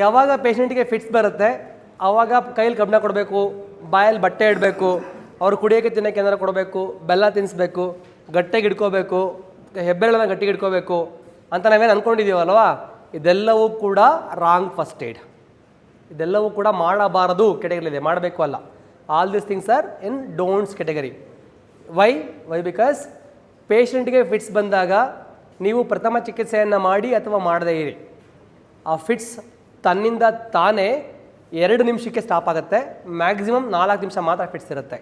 ಯಾವಾಗ ಪೇಷಂಟಿಗೆ ಫಿಟ್ಸ್ ಬರುತ್ತೆ ಆವಾಗ ಕೈಯಲ್ಲಿ ಕಬ್ಬಣ ಕೊಡಬೇಕು, ಬಾಯಲ್ಲಿ ಬಟ್ಟೆ ಇಡಬೇಕು, ಅವ್ರು ಕುಡಿಯೋಕ್ಕೆ ತಿನ್ನೋಕೆ ಏನಾರು ಕೊಡಬೇಕು, ಬೆಲ್ಲ ತಿನ್ನಿಸ್ಬೇಕು, ಗಟ್ಟಿಗೆ ಇಟ್ಕೋಬೇಕು, ಹೆಬ್ಬೆರಳನ್ನ ಗಟ್ಟಿಗೆ ಇಟ್ಕೋಬೇಕು ಅಂತ ನಾವೇನು ಅಂದ್ಕೊಂಡಿದ್ದೀವಲ್ವಾ ಇದೆಲ್ಲವೂ ಕೂಡ ರಾಂಗ್ ಫಸ್ಟ್ ಏಡ್ ಇದೆಲ್ಲವೂ ಕೂಡ ಮಾಡಬಾರದು ಕೆಟಗರಿಲಿದೆ ಮಾಡಬೇಕು ಅಲ್ಲ. All this things are in don'ts category why why because ಪೇಷಂಟ್ಗೆ ಫಿಟ್ಸ್ ಬಂದಾಗ ನೀವು ಪ್ರಥಮ ಚಿಕಿತ್ಸೆಯನ್ನು ಮಾಡಿ ಅಥವಾ ಮಾಡದೇ ಇರಿ. ಆ ಫಿಟ್ಸ್ ತನ್ನಿಂದ ತಾನೇ ಎರಡು ನಿಮಿಷಕ್ಕೆ ಸ್ಟಾಪ್ ಆಗುತ್ತೆ. ಮ್ಯಾಕ್ಸಿಮಮ್ ನಾಲ್ಕು ನಿಮಿಷ ಮಾತ್ರ ಫಿಟ್ಸ್ ಇರುತ್ತೆ.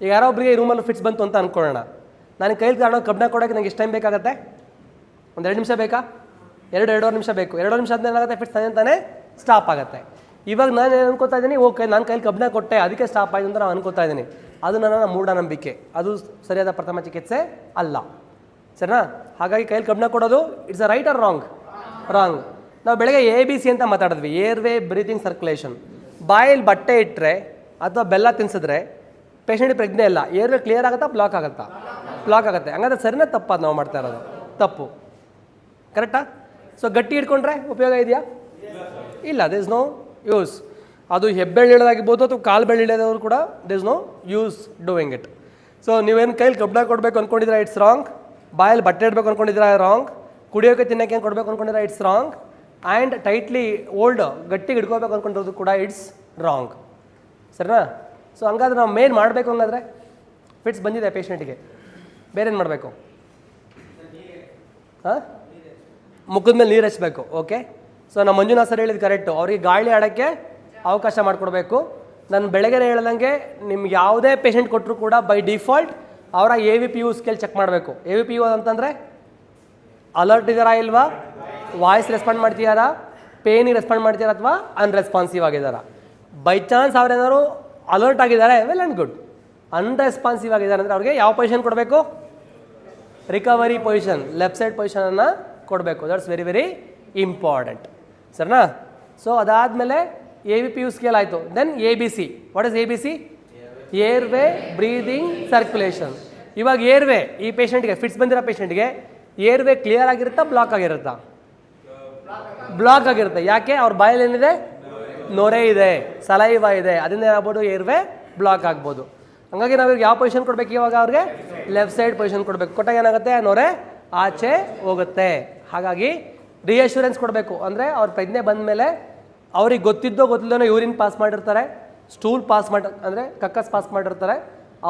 ಈಗ ಯಾರೋ ಒಬ್ಬರಿಗೆ ರೂಮಲ್ಲಿ ಫಿಟ್ಸ್ ಬಂತು ಅಂತ ಅಂದ್ಕೊಳ್ಳೋಣ ನಾನು ಕೈಲಿ ಕಬ್ಬಣ ಕೊಡೋಕ್ಕೆ ನನಗೆ ಎಷ್ಟು ಟೈಮ್ ಬೇಕಾಗುತ್ತೆ? ಒಂದು ಎರಡು ನಿಮಿಷ ಬೇಕಾ? ಎರಡು, ಎರಡೂವರೆ ನಿಮಿಷ ಬೇಕು. ಎರಡೂವರೆ ನಿಮಿಷ ಆದ್ಮೇಲೆ ಏನಾಗುತ್ತೆ? ಫಿಟ್ಸ್ ತಾನೇ ತಾನೇ ಸ್ಟಾಪ್ ಆಗುತ್ತೆ. ಇವಾಗ ನಾನು ಏನು ಅನ್ಕೋತಾ ಇದ್ದೀನಿ, ಓಕೆ, ನಾನು ಕೈಲಿ ಕಬ್ಬಿಣ ಕೊಟ್ಟೆ, ಅದಕ್ಕೆ ಸ್ಟಾಪ್ ಆಯಿತು ಅಂತ ನಾನು ಅನ್ಕೋತಾ ಇದ್ದೀನಿ. ಅದು ನನ್ನ ಮೂಢನಂಬಿಕೆ. ಅದು ಸರಿಯಾದ ಪ್ರಥಮ ಚಿಕಿತ್ಸೆ ಅಲ್ಲ. ಸರಿನಾ? ಹಾಗಾಗಿ ಕೈಲಿ ಕಬ್ಬಿಣ ಕೊಡೋದು it's a right or wrong wrong ನಾವು ಬೆಳಗ್ಗೆ ಎ ಬಿ ಸಿ ಅಂತ ಮಾತಾಡಿದ್ವಿ. ಏರ್ವೇ ಬ್ರೀತಿಂಗ್ ಸರ್ಕ್ಯುಲೇಷನ್ ಬಾಯಲ್ಲಿ ಬಟ್ಟೆ ಇಟ್ಟರೆ ಅಥವಾ ಬೆಲ್ಲ ತಿನ್ಸಿದ್ರೆ ಪೇಷಂಟಿಗೆ ಪ್ರಜ್ಞೆ ಇಲ್ಲ. ಏರ್ವೇ ಕ್ಲಿಯರ್ ಆಗುತ್ತಾ ಬ್ಲಾಕ್ ಆಗುತ್ತಾ? ಬ್ಲಾಕ್ ಆಗುತ್ತೆ. ಹಂಗಾದ್ರೆ ಸರಿನೇ ತಪ್ಪ ನಾವು ಮಾಡ್ತಾ ಇರೋದು. ತಪ್ಪು. ಕರೆಕ್ಟಾ ಸೊ ಗಟ್ಟಿ ಹಿಡ್ಕೊಂಡ್ರೆ ಉಪಯೋಗ ಇದೆಯಾ? ಇಲ್ಲ. ದಿಸ್ ಇಸ್ ನೋ ಯೂಸ್ ಅದು ಹೆಬ್ಬೆಳ್ಳು ಇಳೋದಾಗಿರ್ಬೋದು ಅಥವಾ ಕಾಲು ಬೆಳ್ಳಿಳೋದವ್ರು ಕೂಡ ಕೂಡ this no use doing it so ನೀವೇನು ಕೈಲಿ ಕಬ್ಬಿಣ ಕೊಡಬೇಕು ಅಂದ್ಕೊಂಡಿದ್ರೆ ಇಟ್ಸ್ ರಾಂಗ್ ಬಾಯಲ್ಲಿ ಬಟ್ಟೆ ಇಡಬೇಕು ಅಂದ್ಕೊಂಡಿದ್ರೆ ರಾಂಗ್ ಕುಡಿಯೋಕೆ, ತಿನ್ನೋಕೆ ಏನು ಕೊಡಬೇಕು ಅಂದ್ಕೊಂಡಿದ್ರೆ it's wrong and tightly hold ಗಟ್ಟಿಗೆ ಹಿಡ್ಕೋಬೇಕು ಅಂದ್ಕೊಂಡಿರೋದು ಕೂಡ ಇಟ್ಸ್ ರಾಂಗ್ ಸರಿನಾ? ಸೊ ಹಂಗಾದ್ರೆ ನಾವು ಮೇನ್ ಮಾಡಬೇಕು ಹಂಗಾದ್ರೆ? ಫಿಟ್ಸ್ ಬಂದಿದೆ ಪೇಷಂಟಿಗೆ ಬೇರೇನು ಮಾಡಬೇಕು? ಹಾಂ? ಮುಖದ ಮೇಲೆ ನೀರು ಹಚ್ಚಬೇಕು ಓಕೆ ಸೊ ನಮ್ಮ ಮಂಜುನಾಥ್ ಸರ್ ಹೇಳಿದ್ದು ಕರೆಕ್ಟು ಅವ್ರಿಗೆ ಗಾಳಿ ಆಡೋಕ್ಕೆ ಅವಕಾಶ ಮಾಡಿಕೊಡ್ಬೇಕು. ನಾನು ಬೆಳಗ್ಗೆ ಹೇಳ್ದಂಗೆ ನಿಮ್ಗೆ ಯಾವುದೇ ಪೇಷಂಟ್ ಕೊಟ್ಟರು ಕೂಡ ಬೈ ಡಿಫಾಲ್ಟ್ ಅವರ A V P U scale check ಮಾಡಬೇಕು. ಎ ವಿ ಪಿ ಯು ಅಂತಂದರೆ ಅಲರ್ಟ್ ಇದ್ದಾರಾ ಇಲ್ವಾ? ವಾಯ್ಸ್ ರೆಸ್ಪಾಂಡ್ ಮಾಡ್ತಿದ್ದಾರಾ ಪೇನಿಗೆ ರೆಸ್ಪಾಂಡ್ ಮಾಡ್ತಿದಾರಾ ಅಥವಾ ಅನ್ರೆಸ್ಪಾನ್ಸಿವ್ ಆಗಿದ್ದಾರಾ? ಬೈ ಚಾನ್ಸ್ ಅವ್ರೇನಾದ್ರು ಅಲರ್ಟ್ ಆಗಿದ್ದಾರೆ ವೆಲ್ ಆ್ಯಂಡ್ ಗುಡ್ ಅನ್ರೆಸ್ಪಾನ್ಸಿವ್ ಆಗಿದ್ದಾರೆ ಅಂದರೆ ಅವ್ರಿಗೆ ಯಾವ ಪೊಸಿಷನ್ ಕೊಡಬೇಕು? ರಿಕವರಿ ಪೊಸಿಷನ್ ಲೆಫ್ಟ್ ಸೈಡ್ ಪೊಸಿಷನನ್ನು ಕೊಡಬೇಕು. ದಟ್ಸ್ ವೆರಿ ವೆರಿ ಇಂಪಾರ್ಟೆಂಟ್ ಸರಿನಾ? ಸೊ ಅದಾದಮೇಲೆ A V P U scale ಆಯಿತು. Then A B C what is A B C airway breathing circulation ಇವಾಗ ಏರ್ವೇ ಈ ಪೇಷಂಟ್ಗೆ ಫಿಟ್ಸ್ ಬಂದಿರೋ ಪೇಷಂಟ್ಗೆ ಏರ್ವೇ ಕ್ಲಿಯರ್ ಆಗಿರುತ್ತಾ ಬ್ಲಾಕ್ ಆಗಿರುತ್ತಾ? ಬ್ಲಾಕ್ ಆಗಿರುತ್ತೆ. ಯಾಕೆ? ಅವ್ರ ಬಾಯಲ್ಲಿ ಏನಿದೆ? ನೊರೆ ಇದೆ, ಸಲೈವ ಇದೆ. ಅದರಿಂದ ಏನಾಗ್ಬೋದು? ಏರ್ವೆ ಬ್ಲಾಕ್ ಆಗ್ಬೋದು. ಹಂಗಾಗಿ ನಾವು ಯಾವ ಪೊಸಿಷನ್ ಕೊಡ್ಬೇಕು ಇವಾಗ ಅವ್ರಿಗೆ? ಲೆಫ್ಟ್ ಸೈಡ್ ಪೊಸಿಷನ್ ಕೊಡಬೇಕು. ಕೊಟ್ಟಾಗ ಏನಾಗುತ್ತೆ? ನೊರೆ ಆಚೆ ಹೋಗುತ್ತೆ. ಹಾಗಾಗಿ ರಿಯಶೂರೆನ್ಸ್ ಕೊಡಬೇಕು. ಅಂದರೆ ಅವ್ರ ಪ್ರಜ್ಞೆ ಬಂದ ಮೇಲೆ ಅವ್ರಿಗೆ ಗೊತ್ತಿದ್ದೋ ಗೊತ್ತಿಲ್ಲದೋ ಯೂರಿನ್ ಪಾಸ್ ಮಾಡಿರ್ತಾರೆ ಸ್ಟೂಲ್ ಪಾಸ್ ಮಾಡಿ, ಅಂದರೆ ಕಕ್ಕಸ್ ಪಾಸ್ ಮಾಡಿರ್ತಾರೆ,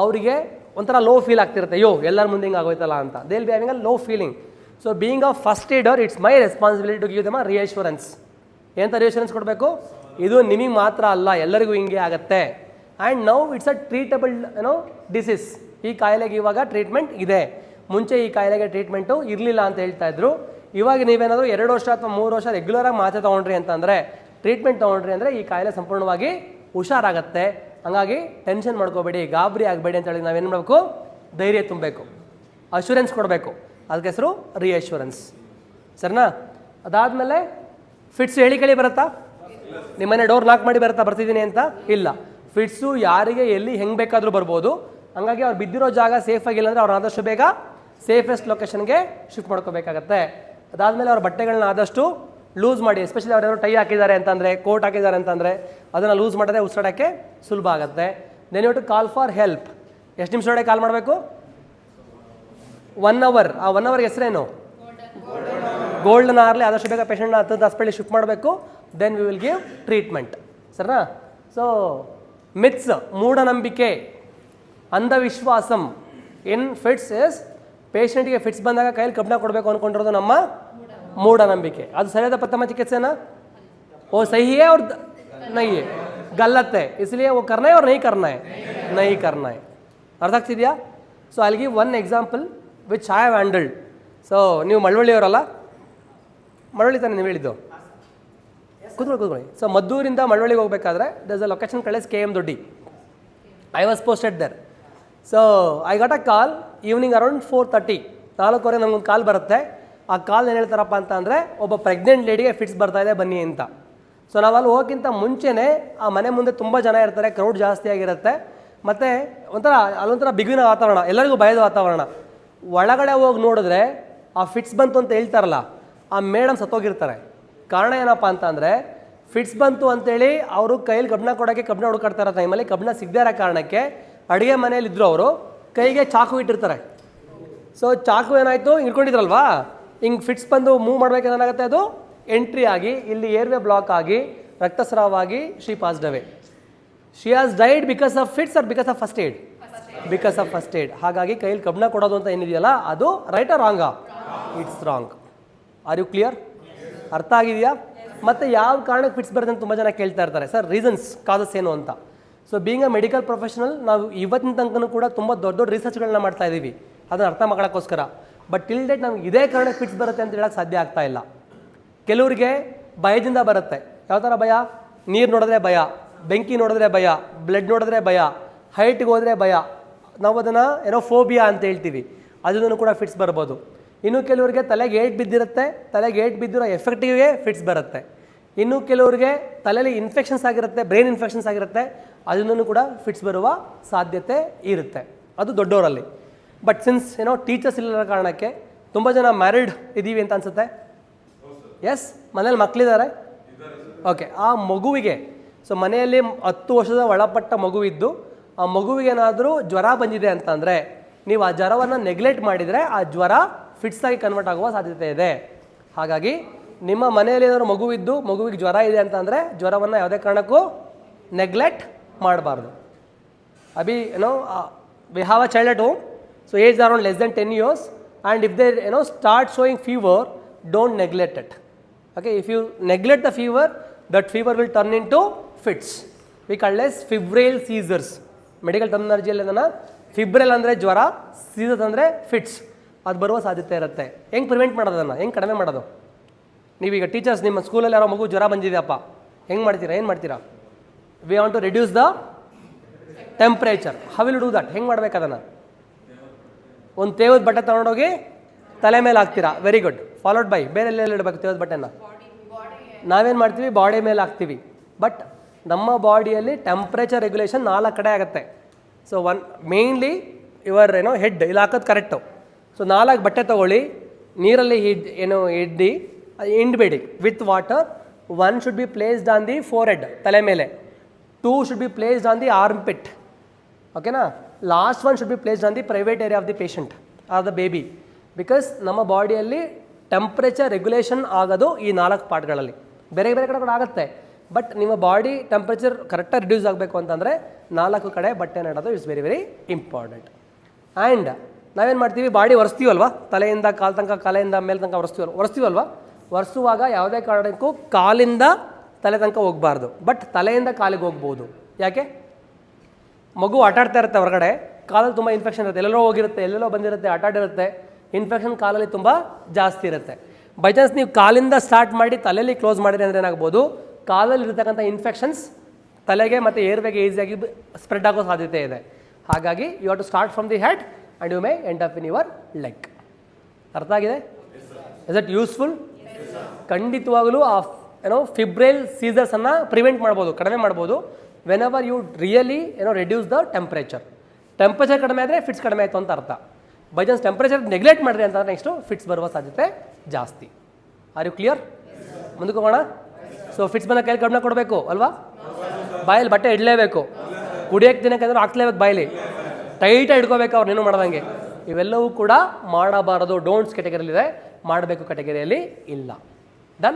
ಅವರಿಗೆ ಒಂಥರ ಲೋ ಫೀಲ್ ಆಗ್ತಿರುತ್ತೆ. ಅಯ್ಯೋ, ಎಲ್ಲರ ಮುಂದೆ ಹಿಂಗೆ ಆಗೋಯ್ತಲ್ಲ ಅಂತ. They'll be having a low feeling so being a first aider it's my responsibility to give them reassurance ಎಂತ ರಿಯಶೂರೆನ್ಸ್ ಕೊಡಬೇಕು? ಇದು ನಿಮಗೆ ಮಾತ್ರ ಅಲ್ಲ, ಎಲ್ಲರಿಗೂ ಹಿಂಗೆ ಆಗುತ್ತೆ. And now it's a treatable ಏನೋ ಡಿಸೀಸ್ ಈ ಕಾಯಿಲೆಗೆ ಇವಾಗ ಟ್ರೀಟ್ಮೆಂಟ್ ಇದೆ. ಮುಂಚೆ ಈ ಕಾಯಿಲೆಗೆ ಟ್ರೀಟ್ಮೆಂಟು ಇರಲಿಲ್ಲ ಅಂತ ಹೇಳ್ತಾ ಇದ್ರು. ಇವಾಗ ನೀವೇನಾದರೂ ಎರಡು ವರ್ಷ ಅಥವಾ ಮೂರು ವರ್ಷ ರೆಗ್ಯುಲರಾಗಿ ಮಾತ್ರೆ ತೊಗೊಂಡ್ರಿ ಅಂತಂದರೆ ಟ್ರೀಟ್ಮೆಂಟ್ ತೊಗೊಂಡ್ರಿ ಅಂದರೆ ಈ ಕಾಯಿಲೆ ಸಂಪೂರ್ಣವಾಗಿ ಹುಷಾರಾಗತ್ತೆ. ಹಂಗಾಗಿ ಟೆನ್ಷನ್ ಮಾಡ್ಕೋಬೇಡಿ, ಗಾಬರಿ ಆಗಬೇಡಿ ಅಂತ ಹೇಳಿ ನಾವೇನು ಮಾಡಬೇಕು? ಧೈರ್ಯ ತುಂಬಬೇಕು. ಅಶ್ಯೂರೆನ್ಸ್ ಕೊಡಬೇಕು. ಅದಕ್ಕೆ ಹೆಸರು ರಿಯಶ್ಯೂರೆನ್ಸ್ ಸರಿನಾ? ಅದಾದಮೇಲೆ ಫಿಟ್ಸ್ ಹೇಳಿ ಕೇಳಿ ಬರುತ್ತಾ? ನಿಮ್ಮನೆ ಡೋರ್ ನಾಕ್ ಮಾಡಿ ಬರುತ್ತಾ ಬರ್ತಿದ್ದೀನಿ ಅಂತ? ಇಲ್ಲ. ಫಿಟ್ಸು ಯಾರಿಗೆ, ಎಲ್ಲಿ, ಹೆಂಗೆ ಬೇಕಾದರೂ ಬರ್ಬೋದು. ಹಂಗಾಗಿ ಅವ್ರು ಬಿದ್ದಿರೋ ಜಾಗ ಸೇಫ್ ಆಗಿಲ್ಲ ಅಂದರೆ ಅವ್ರು ಆದಷ್ಟು ಬೇಗ ಸೇಫೆಸ್ಟ್ ಲೊಕೇಶನ್ಗೆ ಶಿಫ್ಟ್ ಮಾಡ್ಕೋಬೇಕಾಗತ್ತೆ. ಅದಾದಮೇಲೆ ಅವ್ರ ಬಟ್ಟೆಗಳನ್ನ ಆದಷ್ಟು ಲೂಸ್ ಮಾಡಿ ಎಸ್ಪೆಷಲಿ ಅವ್ರು ಟೈ ಹಾಕಿದ್ದಾರೆ ಅಂತಂದರೆ ಕೋಟ್ ಹಾಕಿದ್ದಾರೆ ಅಂತಂದರೆ, ಅದನ್ನು ಲೂಸ್ ಮಾಡಿದ್ರೆ ಉಸಿರಾಡೋಕ್ಕೆ ಸುಲಭ ಆಗುತ್ತೆ. Then you to call for help ಎಷ್ಟು ನಿಮಿಷದೊಳಗೆ ಕಾಲ್ ಮಾಡಬೇಕು? ಒನ್ ಅವರ್ ಆ ಒನ್ ಅವರ್ಗೆ ಹೆಸರೇನು? ಗೋಲ್ಡನ್ ಆಗಲಿ ಆದಷ್ಟು ಬೇಗ ಪೇಷಂಟ್ನ ಹತ್ತು ಹಾಸ್ಪಿಟ್ಲಿಗೆ ಶಿಫ್ಟ್ ಮಾಡಬೇಕು. Then we will give treatment ಸರಿನಾ? ಸೊ ಮಿತ್ಸ್ ಮೂಢನಂಬಿಕೆ, ಅಂಧವಿಶ್ವಾಸಂ. ಇನ್ ಫಿಟ್ಸ್ ಇಸ್ ಪೇಷಂಟ್ಗೆ ಫಿಟ್ಸ್ ಬಂದಾಗ ಕೈಯಲ್ಲಿ ಕಬ್ಬಣ ಕೊಡಬೇಕು ಅಂದ್ಕೊಂಡಿರೋದು ನಮ್ಮ ಮೂಢನಂಬಿಕೆ. ಅದು ಸರಿಯಾದ ಪ್ರಥಮ ಚಿಕಿತ್ಸೆನಾ? ಓ, ಸಹಿಯೇ ಅವ್ರ ನಹಿಯೇ ಗಲ್ಲತ್ತೆ. ಇಸ್ಲಿಯೇ, ಓ ಕರ್ನಾಯ್ ಅವ್ರು ನೈ ಕರ್ನಾಯ್ ನೈ ಕರ್ನಾಯ್ ಅರ್ಧ ಆಗ್ತಿದೆಯಾ? ಸೊ ಅಲ್ಲಿಗೆ one example which I have handled so ನೀವು ಮಳವಳ್ಳಿಯವರಲ್ಲ? ಮಳವಳ್ಳಿ ತಾನೇ ನೀವು ಹೇಳಿದ್ದು. ಕೂತ್ಕೊಳ್ಳಿ ಕೂತ್ಕೊಳ್ಳಿ. ಸೊ ಮದ್ದೂರಿಂದ ಮಳವಳ್ಳಿಗೆ ಹೋಗಬೇಕಾದ್ರೆ thus a location calls K M Doddi I was posted there so I got a call evening around four thirty ನಾಲ್ಕೂವರೆ ನಮಗೊಂದು ಕಾಲ್ ಬರುತ್ತೆ. ಆ ಕಾಲ್ ಏನು ಹೇಳ್ತಾರಪ್ಪ ಅಂತ ಅಂದರೆ, ಒಬ್ಬ ಪ್ರೆಗ್ನೆಂಟ್ ಲೇಡಿಗೆ ಫಿಟ್ಸ್ ಬರ್ತಾ ಇದೆ, ಬನ್ನಿ ಅಂತ. ಸೊ ನಾವು ಅಲ್ಲಿ ಹೋಗೋಕ್ಕಿಂತ ಮುಂಚೆನೇ ಆ ಮನೆ ಮುಂದೆ ತುಂಬ ಜನ ಇರ್ತಾರೆ ಕ್ರೌಡ್ ಜಾಸ್ತಿ ಆಗಿರುತ್ತೆ. ಮತ್ತು ಒಂಥರ, ಅಲ್ಲೊಂಥರ ಬಿಗುವಿನ ವಾತಾವರಣ, ಎಲ್ಲರಿಗೂ ಭಯದ ವಾತಾವರಣ. ಒಳಗಡೆ ಹೋಗಿ ನೋಡಿದ್ರೆ ಆ ಫಿಟ್ಸ್ ಬಂತು ಅಂತ ಹೇಳ್ತಾರಲ್ಲ, ಆ ಮೇಡಮ್ ಸತ್ತೋಗಿರ್ತಾರೆ. ಕಾರಣ ಏನಪ್ಪ ಅಂತ ಅಂದರೆ ಫಿಟ್ಸ್ ಬಂತು ಅಂತೇಳಿ ಅವರು ಕೈಯಲ್ಲಿ ಕಬ್ಬಣ ಕೊಡೋಕ್ಕೆ ಕಬ್ಬಣ ಹುಡುಕಾಡ್ತಾ ಇರೋ ಟೈಮಲ್ಲಿ ಕಬ್ಬಣ ಸಿಗದೇ ಇರೋ ಕಾರಣಕ್ಕೆ ಅಡುಗೆ ಮನೇಲಿ ಇದ್ರು ಅವರು, ಕೈಗೆ ಚಾಕು ಇಟ್ಟಿರ್ತಾರೆ. ಸೊ ಚಾಕು ಏನಾಯಿತು? ಇಟ್ಕೊಂಡಿದ್ರಲ್ವಾ ಹಿಂಗೆ ಫಿಟ್ಸ್ ಬಂದು ಮೂವ್ ಮಾಡಬೇಕು ಏನಾಗುತ್ತೆ ಅದು? ಎಂಟ್ರಿ ಆಗಿ, ಇಲ್ಲಿ ಏರ್ವೆ ಬ್ಲಾಕ್ ಆಗಿ ರಕ್ತಸ್ರಾವಾಗಿ she passed away she has died because of fits or because of first aid because of first aid ಹಾಗಾಗಿ ಕೈಯಲ್ಲಿ ಕಬ್ಬಣ ಕೊಡೋದು ಅಂತ ಏನಿದೆಯಲ್ಲ, ಅದು right or ರಾಂಗಾ it's wrong are you clear ಅರ್ಥ ಆಗಿದೆಯಾ? ಮತ್ತು ಯಾವ ಕಾರಣಕ್ಕೆ ಫಿಟ್ಸ್ ಬರುತ್ತೆ ಅಂತ ತುಂಬ ಜನ ಕೇಳ್ತಾ ಇರ್ತಾರೆ. ಸರ್ ರೀಸನ್ಸ್ ಕಾಸಸ್ ಏನು ಅಂತ? So being a medical professional ನಾವು ಇವತ್ತಿನ ತನಕನೂ ಕೂಡ ತುಂಬ ದೊಡ್ಡ ದೊಡ್ಡ ರಿಸರ್ಚ್ಗಳನ್ನ ಮಾಡ್ತಾ ಇದ್ದೀವಿ. ಅದನ್ನು ಅರ್ಥ ಮಾಡೋಕ್ಕೋಸ್ಕರ ಬಟ್ ಟಿಲ್ ಡೇಟ್ ನಮ್ಗೆ ಇದೇ ಕಾರಣಕ್ಕೆ ಫಿಟ್ಸ್ ಬರುತ್ತೆ ಅಂತ ಹೇಳೋಕ್ಕೆ ಸಾಧ್ಯ ಆಗ್ತಾ ಇಲ್ಲ. ಕೆಲವರಿಗೆ ಭಯದಿಂದ ಬರುತ್ತೆ. ಯಾವ ಥರ ಭಯ? ನೀರು ನೋಡಿದ್ರೆ ಭಯ, ಬೆಂಕಿ ನೋಡಿದ್ರೆ ಭಯ ಬ್ಲಡ್ ನೋಡಿದ್ರೆ ಭಯ ಹೈಟ್ಗೆ ಹೋದರೆ ಭಯ. ನಾವು ಅದನ್ನು ಏನೋ ಫೋಬಿಯಾ ಅಂತ ಹೇಳ್ತೀವಿ. ಅದನ್ನು ಕೂಡ ಫಿಟ್ಸ್ ಬರ್ಬೋದು. ಇನ್ನು ಕೆಲವರಿಗೆ ತಲೆಗೆ ಏಟ್ ಬಿದ್ದಿರುತ್ತೆ ತಲೆಗೆ ಏಟ್ ಬಿದ್ದಿರೋ ಎಫೆಕ್ಟಿವ್ಗೆ ಫಿಟ್ಸ್ ಬರುತ್ತೆ. ಇನ್ನು ಕೆಲವರಿಗೆ ತಲೆಯಲ್ಲಿ ಇನ್ಫೆಕ್ಷನ್ಸ್ ಆಗಿರುತ್ತೆ ಬ್ರೈನ್ ಇನ್ಫೆಕ್ಷನ್ಸ್ ಆಗಿರುತ್ತೆ ಅದನ್ನು ಕೂಡ ಫಿಟ್ಸ್ ಬರುವ ಸಾಧ್ಯತೆ ಇರುತ್ತೆ. ಅದು ದೊಡ್ಡವರಲ್ಲಿ ಬಟ್ ಸಿನ್ಸ್ ಏನೋ ಟೀಚರ್ಸ್ ಇಲ್ಲದ ಕಾರಣಕ್ಕೆ ತುಂಬ ಜನ ಮ್ಯಾರಿಡ್ ಇದ್ದೀವಿ ಅಂತ ಅನಿಸುತ್ತೆ? ಎಸ್ ಮನೇಲಿ ಮಕ್ಕಳಿದ್ದಾರೆ ಓಕೆ ಆ ಮಗುವಿಗೆ ಸೊ ಮನೆಯಲ್ಲಿ ಹತ್ತು ವರ್ಷದ ಒಳಪಟ್ಟ ಮಗುವಿದ್ದು ಆ ಮಗುವಿಗೆ ಏನಾದರೂ ಜ್ವರ ಬಂದಿದೆ ಅಂತಂದರೆ ನೀವು ಆ ಜ್ವರವನ್ನು ನೆಗ್ಲೆಕ್ಟ್ ಮಾಡಿದರೆ ಆ ಜ್ವರ ಫಿಟ್ಸ್ ಆಗಿ ಕನ್ವರ್ಟ್ ಆಗುವ ಸಾಧ್ಯತೆ ಇದೆ. ಹಾಗಾಗಿ ನಿಮ್ಮ ಮನೆಯಲ್ಲಿ ಏನಾದರೂ ಮಗುವಿದ್ದು, ಮಗುವಿಗೆ ಜ್ವರ ಇದೆ ಅಂತಂದರೆ ಜ್ವರವನ್ನು ಯಾವುದೇ ಕಾರಣಕ್ಕೂ ನೆಗ್ಲೆಕ್ಟ್ ಮಾಡಬಾರ್ದು. ಅಬಿ ಏನೋ we have a child at home so age around less than ten years and if they ಏನೋ start showing fever don't neglect it okay if you neglect the fever that fever will turn into fits we calls febrile seizures. Medical ಟರ್ಮಿನಾಲಜಿಯಲ್ಲಿ ಅದನ್ನು febrile ಅಂದರೆ ಜ್ವರ, ceases ಅಂದರೆ fits. ಅದು ಬರುವ ಸಾಧ್ಯತೆ ಇರುತ್ತೆ. ಹೆಂಗೆ ಪ್ರಿವೆಂಟ್ ಮಾಡೋದು ಅದನ್ನು? ಹೆಂಗೆ ಕಡಿಮೆ ಮಾಡೋದು? ನೀವೀಗ ಟೀಚರ್ಸ್ ನಿಮ್ಮ ಸ್ಕೂಲಲ್ಲಿ ಯಾರೋ ಮಗು ಜ್ವರ ಬಂದಿದೆಯಪ್ಪ. ಹೆಂಗೆ ಮಾಡ್ತೀರಾ? ಏನು ಮಾಡ್ತೀರಾ? We want to reduce the temperature will do that ಹೆಂಗೆ ಮಾಡ್ಬೇಕು ಅದನ್ನು? ಒಂದು ತೇವದ ಬಟ್ಟೆ ತೊಗೊಂಡೋಗಿ ತಲೆ ಮೇಲೆ ಹಾಕ್ತೀರಾ? ವೆರಿ ಗುಡ್ ಫಾಲೋಡ್ ಬೈ ಬೇರೆ ಎಲ್ಲೆಲ್ಲಿ ಇಡಬೇಕು ತೇವದ ಬಟ್ಟೆನ? ನಾವೇನು ಮಾಡ್ತೀವಿ? ಬಾಡಿ ಮೇಲೆ ಹಾಕ್ತೀವಿ. ಬಟ್ ನಮ್ಮ ಬಾಡಿಯಲ್ಲಿ ಟೆಂಪ್ರೇಚರ್ ರೆಗ್ಯುಲೇಷನ್ ನಾಲ್ಕು ಕಡೆ ಆಗುತ್ತೆ. ಸೊ ಒನ್ ಮೇನ್ಲಿ ಯುವರ್ ಏನೋ ಹೆಡ್ ಇಲ್ಲಿ ಹಾಕೋದು ಕರೆಕ್ಟು ಸೊ ನಾಲ್ಕು ಬಟ್ಟೆ ತೊಗೊಳ್ಳಿ, ನೀರಲ್ಲಿ ಹಿಡ್, ಏನೋ, ಹಿಡ್ದು ಹಿಂಡ್ಬೇಡಿ. With water one should be placed on the forehead ತಲೆ ಮೇಲೆ. Two should be placed on the armpit ಓಕೆನಾ last one should be placed on the private area of the patient or the baby because ನಮ್ಮ ಬಾಡಿಯಲ್ಲಿ temperature regulation ಆಗೋದು ಈ ನಾಲ್ಕು ಪಾರ್ಟ್ಗಳಲ್ಲಿ ಬೇರೆ ಬೇರೆ ಕಡೆ ಕೂಡ ಆಗುತ್ತೆ. ಬಟ್ ನಿಮ್ಮ ಬಾಡಿ ಟೆಂಪ್ರೇಚರ್ ಕರೆಕ್ಟಾಗಿ ರಿಡ್ಯೂಸ್ ಆಗಬೇಕು ಅಂತಂದರೆ ನಾಲ್ಕು ಕಡೆ ಬಟ್ಟೆ ನೆಡೋದು it's very very important and ನಾವೇನು ಮಾಡ್ತೀವಿ? ಬಾಡಿ ಒರೆಸ್ತೀವಲ್ವ ತಲೆಯಿಂದ ಕಾಲು ತನಕ, ಕಾಲೆಯಿಂದ ಮೇಲೆ ತನಕ ಒರೆಸ್ತೀವಲ್ವ ಒರೆಸ್ತೀವಲ್ವ ಒರೆಸುವಾಗ ಯಾವುದೇ ಕಾರಣಕ್ಕೂ ಕಾಲಿಂದ ತಲೆ ತನಕ ಹೋಗಬಾರ್ದು. ಬಟ್ ತಲೆಯಿಂದ ಕಾಲಿಗೆ ಹೋಗ್ಬೋದು. ಯಾಕೆ? ಮಗು ಆಟಾಡ್ತಾ ಇರುತ್ತೆ ಹೊರಗಡೆ. ಕಾಲಲ್ಲಿ ತುಂಬ ಇನ್ಫೆಕ್ಷನ್ ಇರುತ್ತೆ. ಎಲ್ಲೆಲ್ಲೋ ಹೋಗಿರುತ್ತೆ, ಎಲ್ಲೆಲ್ಲೋ ಬಂದಿರುತ್ತೆ ಆಟಾಡಿರುತ್ತೆ ಇನ್ಫೆಕ್ಷನ್ ಕಾಲಲ್ಲಿ ತುಂಬ ಜಾಸ್ತಿ ಇರುತ್ತೆ. ಬೈ ಚಾನ್ಸ್ ನೀವು ಕಾಲಿಂದ ಸ್ಟಾರ್ಟ್ ಮಾಡಿ ತಲೆಯಲ್ಲಿ ಕ್ಲೋಸ್ ಮಾಡಿದ್ರೆ ಅಂದರೆ ಏನಾಗ್ಬೋದು? ಕಾಲಲ್ಲಿ ಇರತಕ್ಕಂಥ ಇನ್ಫೆಕ್ಷನ್ಸ್ ತಲೆಗೆ ಮತ್ತು ಏರ್ವೆಗೆ ಈಸಿಯಾಗಿ ಸ್ಪ್ರೆಡ್ ಆಗೋ ಸಾಧ್ಯತೆ ಇದೆ. ಹಾಗಾಗಿ you have to start from the head and you may end up in your leg ಅರ್ಥ ಆಗಿದೆ? ಇಸ್ ಇಟ್ ಯೂಸ್ಫುಲ್ ಖಂಡಿತವಾಗಲೂ ಆ ಏನೋ ಫಿಬ್ರೈಲ್ ಸೀಸರ್ಸನ್ನು ಪ್ರಿವೆಂಟ್ ಮಾಡ್ಬೋದು ಕಡಿಮೆ ಮಾಡ್ಬೋದು. ವೆನ್ ಎವರ್ ಯು ರಿಯಲಿ ಏನೋ ರೆಡ್ಯೂಸ್ ದ ಟೆಂಪ್ರೇಚರ್ ಟೆಂಪ್ರೇಚರ್ ಕಡಿಮೆ ಆದರೆ ಫಿಟ್ಸ್ ಕಡಿಮೆ ಆಯಿತು ಅಂತ ಅರ್ಥ. ಬೈ ಚಾನ್ಸ್ ಟೆಂಪ್ರೇಚರ್ ನೆಗ್ಲೆಕ್ಟ್ ಮಾಡಿರಿ ಅಂತಂದ್ರೆ ನೆಕ್ಸ್ಟು ಫಿಟ್ಸ್ ಬರುವ ಸಾಧ್ಯತೆ ಜಾಸ್ತಿ. ಆರ್ ಯು ಕ್ಲಿಯರ್ ಮುಂದಕ್ಕೆ ಹೋಗೋಣ. ಸೊ ಫಿಟ್ಸ್ ಬಂದ ಕೈಲಿ ಕಡಿಮೆ ಕೊಡಬೇಕು, ಅಲ್ವಾ? ಬಾಯಲ್ಲಿ ಬಟ್ಟೆ ಇಡಲೇಬೇಕು. ಕುಡಿಯೋಕ್ಕೆ ತಿನ್ನೋಕ್ಕಂದ್ರೆ ಹಾಕ್ಲೇಬೇಕು ಬಾಯಲ್ಲಿ. ಟೈಟಾಗಿ ಇಟ್ಕೋಬೇಕು ಅವ್ರು, ನೀನು ಮಾಡ್ದಂಗೆ. ಇವೆಲ್ಲವೂ ಕೂಡ ಮಾಡಬಾರದು. ಡೋಂಟ್ಸ್ ಕೆಟಗರಿಯಲ್ಲಿದೆ ಮಾಡಬೇಕು ಕೆಟಗರಿಯಲ್ಲಿ ಇಲ್ಲ.